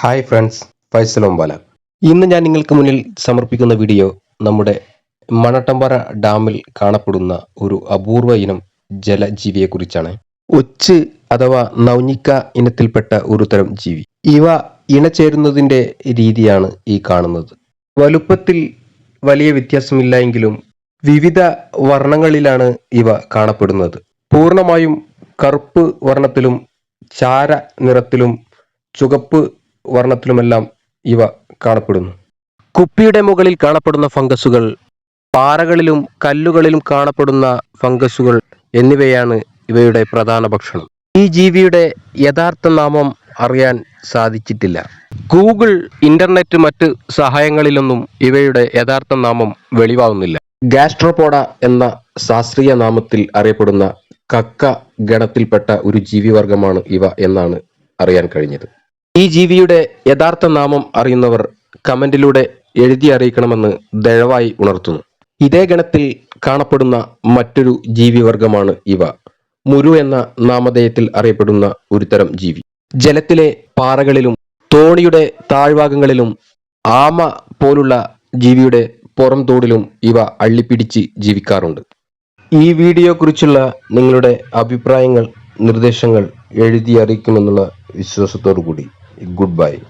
Hi friends ഒമ്പാല ഇന്ന് ഞാൻ നിങ്ങൾക്ക് മുന്നിൽ സമർപ്പിക്കുന്ന വീഡിയോ നമ്മുടെ മണട്ടമ്പാറ ഡാമിൽ കാണപ്പെടുന്ന ഒരു അപൂർവ ഇനം ജലജീവിയെക്കുറിച്ചാണ്. ഒച്ച് അഥവാ നൗനിക്ക ഇനത്തിൽപ്പെട്ട ഒരു തരം ജീവി. ഇവ ഇണചേരുന്നതിന്റെ രീതിയാണ് ഈ കാണുന്നത്. വലുപ്പത്തിൽ വലിയ വ്യത്യാസമില്ല എങ്കിലും വിവിധ വർണങ്ങളിലാണ് ഇവ കാണപ്പെടുന്നത്. പൂർണമായും കറുപ്പ് വർണത്തിലും ചാര നിറത്തിലും ചുവപ്പ് വർണത്തിലുമെല്ലാം ഇവ കാണപ്പെടുന്നു. കുപ്പിയുടെ മുകളിൽ കാണപ്പെടുന്ന ഫംഗസുകൾ പാറകളിലും കല്ലുകളിലും കാണപ്പെടുന്ന ഫംഗസുകൾ എന്നിവയാണ് ഇവയുടെ പ്രധാന ഭക്ഷണം. ഈ ജീവിയുടെ യഥാർത്ഥ നാമം അറിയാൻ സാധിച്ചിട്ടില്ല. ഗൂഗിൾ ഇന്റർനെറ്റ് മറ്റ് സഹായങ്ങളിലൊന്നും ഇവയുടെ യഥാർത്ഥ നാമം വെളിവാകുന്നില്ല. ഗാസ്ട്രോപോഡ എന്ന ശാസ്ത്രീയ നാമത്തിൽ അറിയപ്പെടുന്ന കക്ക ഗണത്തിൽപ്പെട്ട ഒരു ജീവിവർഗമാണ് ഇവ എന്നാണ് അറിയാൻ കഴിഞ്ഞത്. ഈ ജീവിയുടെ യഥാർത്ഥ നാമം അറിയുന്നവർ കമന്റിലൂടെ എഴുതി അറിയിക്കണമെന്ന് ദയവായി ഉണർത്തുന്നു. ഇതേ ഗണത്തിൽ കാണപ്പെടുന്ന മറ്റൊരു ജീവിവർഗമാണ് ഇവ. മുരു എന്ന നാമധേയത്തിൽ അറിയപ്പെടുന്ന ഒരു തരം ജീവി. ജലത്തിലെ പാറകളിലും തോണിയുടെ താഴ്ഭാഗങ്ങളിലും ആമ പോലുള്ള ജീവിയുടെ പുറം തോടിലും ഇവ അള്ളിപ്പിടിച്ച് ജീവിക്കാറുണ്ട്. ഈ വീഡിയോ കുറിച്ചുള്ള നിങ്ങളുടെ അഭിപ്രായങ്ങൾ നിർദ്ദേശങ്ങൾ എഴുതി അറിയിക്കുമെന്നുള്ള വിശ്വാസത്തോടു കൂടി goodbye.